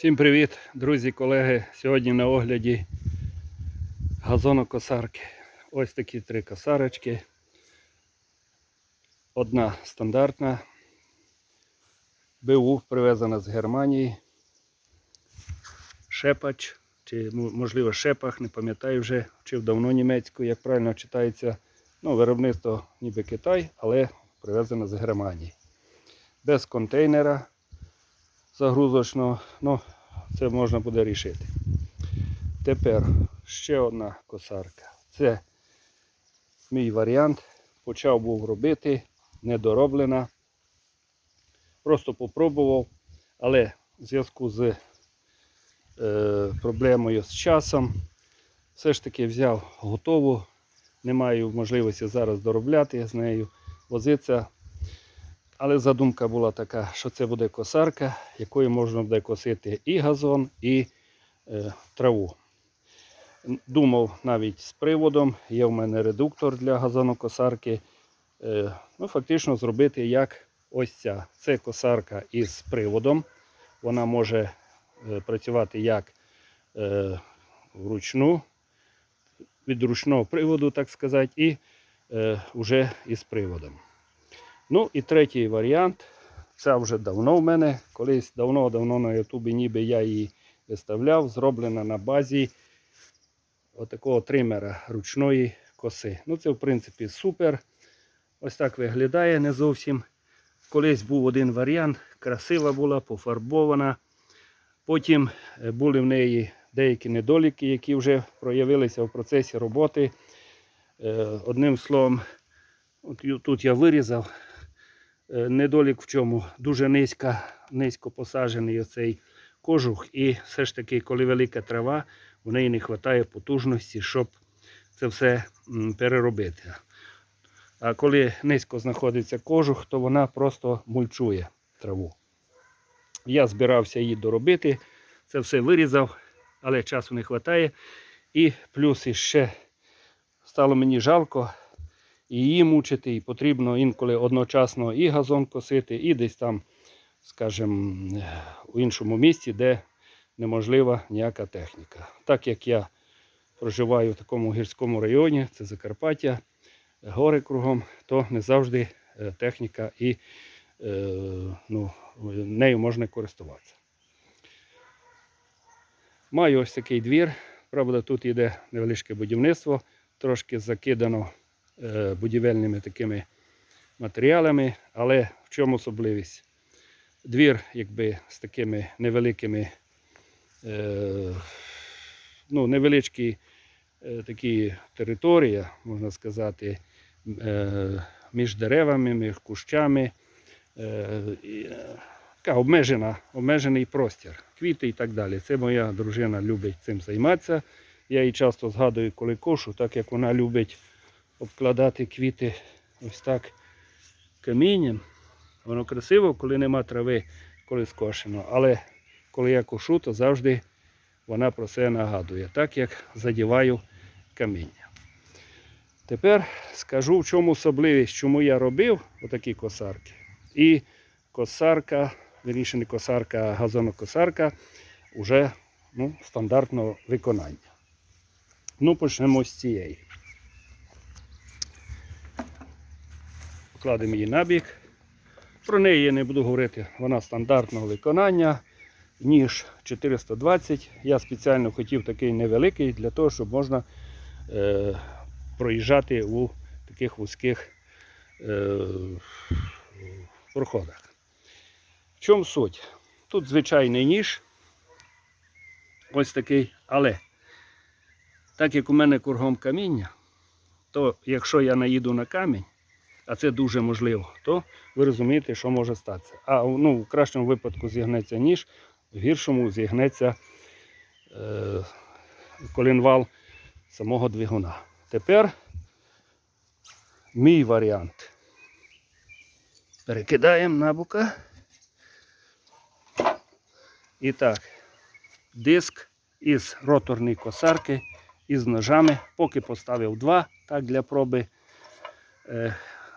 Всім привіт, друзі, колеги. Сьогодні на огляді газонокосарки. Ось такі три косарочки. Одна стандартна. БУ привезена з Германії. Шепач, чи можливо шепах, не пам'ятаю вже, вчив давно німецьку, як правильно читається. Ну, виробництво ніби Китай, але привезено з Германії. Без контейнера загрузочного. Ну, це можна буде рішити. Тепер ще одна косарка. Це мій варіант. Почав був робити, недороблена. Просто попробував, але в зв'язку з е, проблемою з часом все ж таки взяв готову. Не маю можливості зараз доробляти з нею, возитися. Але задумка була така, що це буде косарка, якою можна буде косити і газон, і е, траву. Думав навіть з приводом, є в мене редуктор для газонокосарки. Е, ну, фактично зробити як ось ця. Це косарка із приводом. Вона може е, працювати як е, вручну, від ручного приводу, так сказати, і е, вже із приводом. Ну і третій варіант. Це вже давно в мене. Колись давно-давно на Ютубі ніби я її виставляв. Зроблена на базі отакого тримера ручної коси. Ну це в принципі супер. Ось так виглядає не зовсім. Колись був один варіант, красива була, пофарбована. Потім е, були в неї деякі недоліки, які вже проявилися в процесі роботи. Е, Одним словом, от тут я вирізав. Е, Недолік в чому? Дуже низька, низько посаджений оцей кожух, і все ж таки, коли велика трава, в неї не вистачає потужності, щоб це все переробити. А коли низько знаходиться кожух, то вона просто мульчує траву. Я збирався її доробити, це все вирізав, але часу не вистачає. І плюс іще стало мені жалко і її мучити, і потрібно інколи одночасно і газон косити, і десь там, скажімо, у іншому місці, де неможлива ніяка техніка. Так як я проживаю в такому гірському районі, це Закарпаття, гори кругом, то не завжди е, техніка і е, ну, нею можна користуватися. Маю ось такий двір. Правда, тут йде невеличке будівництво, трошки закидано будівельними такими матеріалами, але в чому особливість? Двір, якби з такими невеликими, е, ну, невеличкі е, такі територія, можна сказати, е, між деревами, між кущами. Е, е, така обмежена, обмежений простір, квіти і так далі. Це моя дружина любить цим займатися. Я її часто згадую, коли кошу, так як вона любить обкладати квіти ось так камінням. Воно красиво, коли нема трави, коли скошено. Але коли я кошу, то завжди вона про це нагадує, так як задіваю каміння. Тепер скажу, в чому особливість, чому я робив отакі косарки. І косарка, вірніше не косарка, а газонокосарка вже ну, стандартного виконання. Ну, почнемо з цієї. Покладемо її на бік. Про неї я не буду говорити, вона стандартного виконання. Ніж 420. Я спеціально хотів такий невеликий для того, щоб можна е, проїжджати у таких вузьких е, проходах. В чому суть? Тут звичайний ніж. Ось такий, але так як у мене кругом каміння, то якщо я наїду на камінь, а це дуже можливо, то ви розумієте, що може статися. А ну, в кращому випадку зігнеться ніж, в гіршому зігнеться е, колінвал самого двигуна. Тепер мій варіант. Перекидаємо на бока. І так, диск із роторної косарки, із ножами, поки поставив два, так для проби.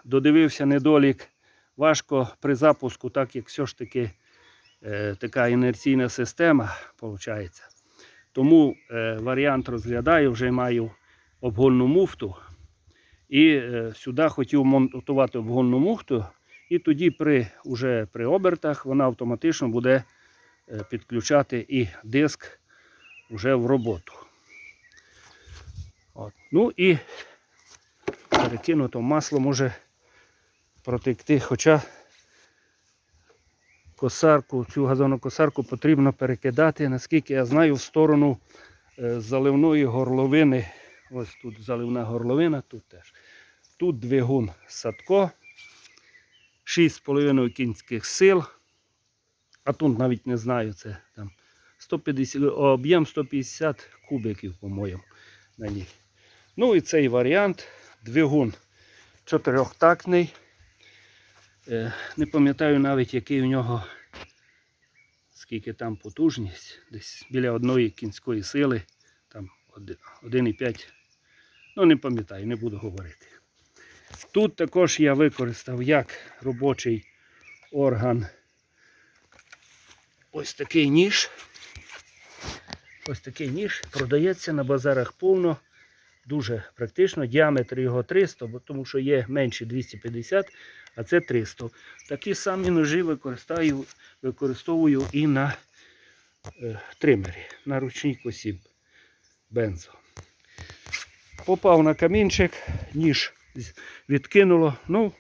Додивився недолік. Важко при запуску, так як все ж таки е, така інерційна система, виходить. Тому е, варіант розглядаю, вже маю обгонну муфту. І е, сюди хотів монтувати обгонну муфту, і тоді при, уже при обертах вона автоматично буде е, підключати і диск вже в роботу. От. Ну і перекинуто масло може протекти, хоча косарку, цю газонокосарку потрібно перекидати, наскільки я знаю, в сторону е, заливної горловини. Ось тут заливна горловина, тут теж. Тут двигун Садко, 6,5 кінських сил. А тут навіть не знаю, це там 150, об'єм 150 кубиків, по-моєму, на ній. Ну і цей варіант. Двигун чотирьохтактний. Е, Не пам'ятаю навіть, який у нього, скільки там потужність. Десь біля одної кінської сили. Там 1,5. Ну, не пам'ятаю, не буду говорити. Тут також я використав як робочий орган ось такий ніж. Ось такий ніж продається на базарах повно. Дуже практично. Діаметр його 300, бо тому що є менше 250, а це 300. Такі самі ножі використовую, використовую і на е, тримері, на ручній косі бензо. Попав на камінчик, ніж відкинуло. Ну,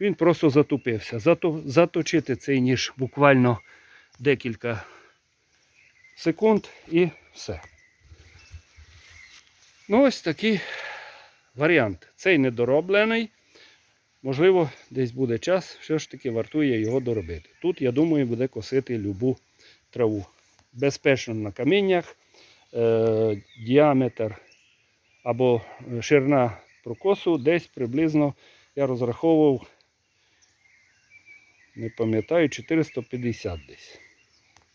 він просто затупився. Зато, заточити цей ніж буквально декілька секунд і все. Ну, ось такий варіант. Цей недороблений. Можливо, десь буде час, все ж таки вартує його доробити. Тут, я думаю, буде косити любу траву. Безпечно на каміннях, е, діаметр або ширина прокосу десь приблизно я розраховував, не пам'ятаю, 450 десь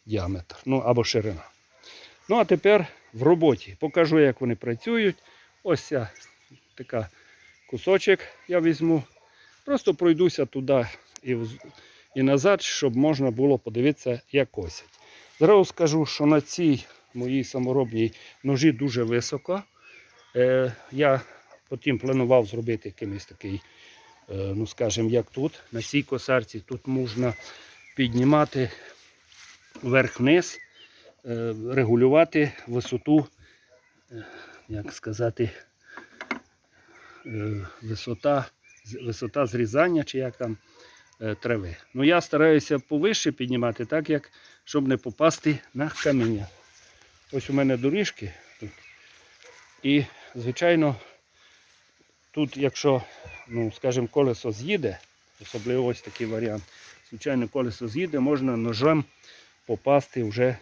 діаметр, ну або ширина. Ну, а тепер в роботі. Покажу, як вони працюють. Ось ця така кусочок я візьму. Просто пройдуся туди і, і назад, щоб можна було подивитися, як косять. Зразу скажу, що на цій моїй саморобній ножі дуже високо. Е, я потім планував зробити якийсь такий, е, ну скажімо, як тут. На цій косарці тут можна піднімати вверх-вниз, регулювати висоту, е, як сказати, е, висота, висота зрізання чи як там е, трави. Ну я стараюся повище піднімати, так як щоб не попасти на каміння. Ось у мене доріжки. тут. І, звичайно, тут, якщо, ну, скажімо, колесо з'їде, особливо ось такий варіант, звичайно, колесо з'їде, можна ножем попасти вже е,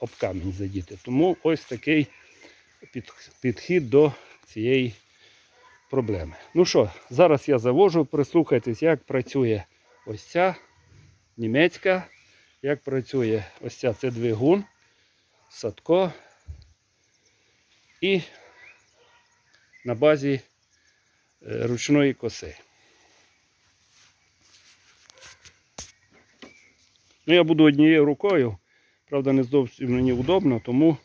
об камінь задіти. Тому ось такий під, підхід до цієї проблеми. Ну що, зараз я завожу, прислухайтесь, як працює ось ця німецька, як працює ось ця це двигун, садко і на базі е, ручної коси. Ну, я буду однією рукою, правда, не зовсім мені удобно, тому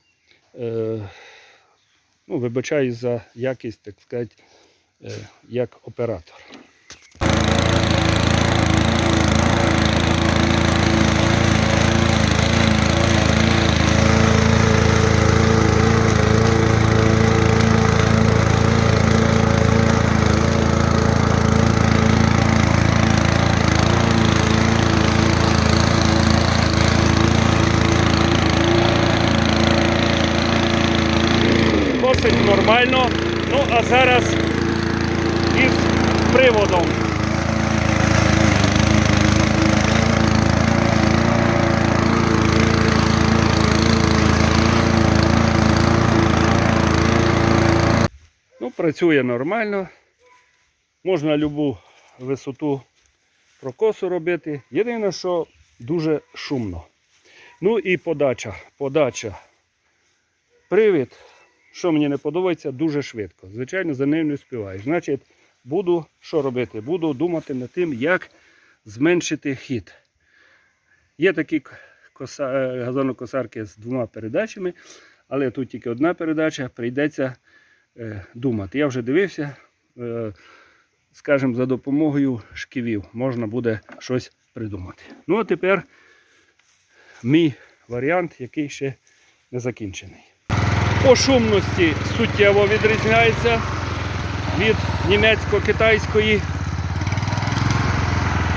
е, ну, вибачаю за якість, так сказати, е, як оператор. Досить нормально. Ну, а зараз із приводом. Ну, працює нормально. Можна любу висоту прокосу робити. Єдине, що дуже шумно. Ну і подача. Подача. Привід. Що мені не подобається, дуже швидко. Звичайно, за ним не співаєш. Значить, буду що робити? Буду думати над тим, як зменшити хід. Є такі е, газонокосарки з двома передачами, але тут тільки одна передача, прийдеться е, думати. Я вже дивився, е, скажімо, за допомогою шківів можна буде щось придумати. Ну а тепер мій варіант, який ще не закінчений. По шумності суттєво відрізняється від німецько-китайської.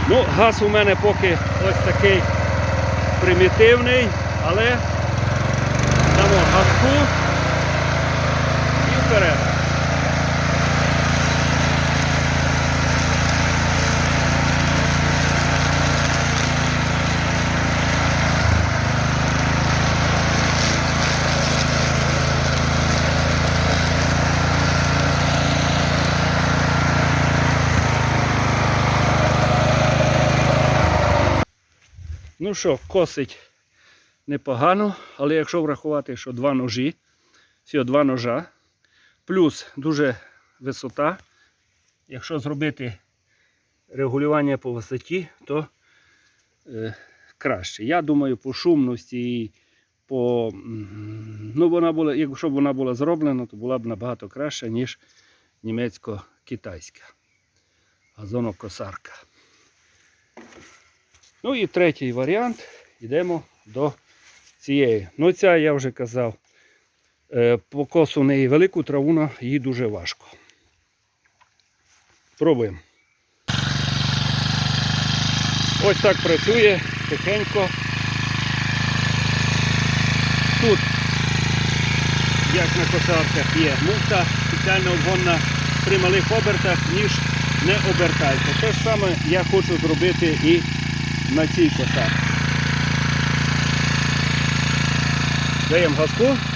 Ну, газ у мене поки ось такий примітивний, але дамо газку і вперед. Ну що, косить непогано, але якщо врахувати, що два ножі, всього два ножа, плюс дуже висота, якщо зробити регулювання по висоті, то е, краще. Я думаю, по шумності і по. Ну, вона була, якщо б вона була зроблена, то була б набагато краща, ніж німецько-китайська газонокосарка. Ну і третій варіант. Йдемо до цієї. Ну, ця я вже казав, е, по косу в неї велику траву, на їй дуже важко. Пробуємо. Ось так працює тихенько. Тут, як на косарках, є муфта, спеціально обгонна при малих обертах, ніж не обертається. Те ж саме я хочу зробити і на цій косарці. Даємо газку.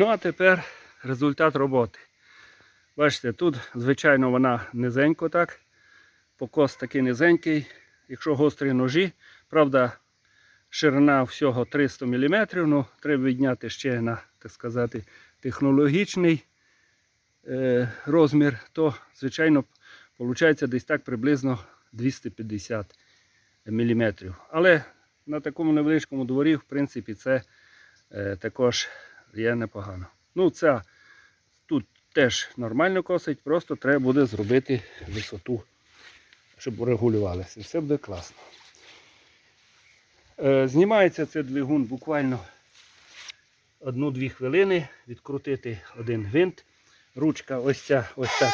Ну, а тепер результат роботи. Бачите, тут, звичайно, вона низенько так. Покос такий низенький. Якщо гострі ножі, правда, ширина всього 300 мм, ну, треба відняти ще на, так сказати, технологічний е, розмір, то, звичайно, виходить десь так приблизно 250 мм. Але на такому невеличкому дворі, в принципі, це е, також є непогано. Ну, ця тут теж нормально косить, просто треба буде зробити висоту, щоб регулювалося. Все буде класно. Е, знімається цей двигун буквально 1-2 хвилини, відкрутити один гвинт. Ручка ось ця ось так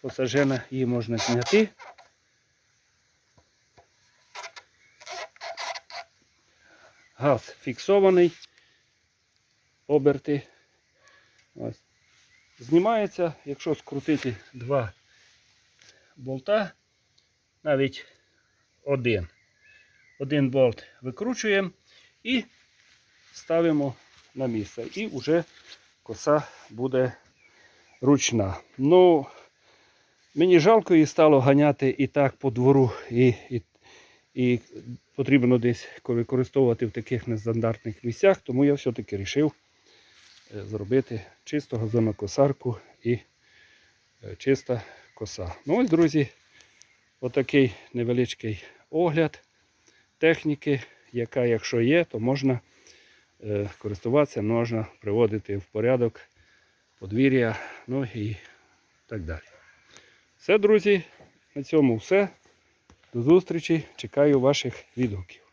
посажена, її можна зняти. Газ фіксований оберти. Ось. Знімається, якщо скрутити два болта, навіть один. Один болт викручуємо і ставимо на місце. І вже коса буде ручна. Ну, мені жалко її стало ганяти і так по двору, і, і, і потрібно десь використовувати в таких нестандартних місцях, тому я все-таки вирішив зробити чисту газонокосарку і е, чиста коса. Ну ось, друзі, отакий невеличкий огляд техніки, яка, якщо є, то можна е, користуватися, можна приводити в порядок подвір'я, ну і так далі. Все, друзі, на цьому все. До зустрічі. Чекаю ваших відгуків.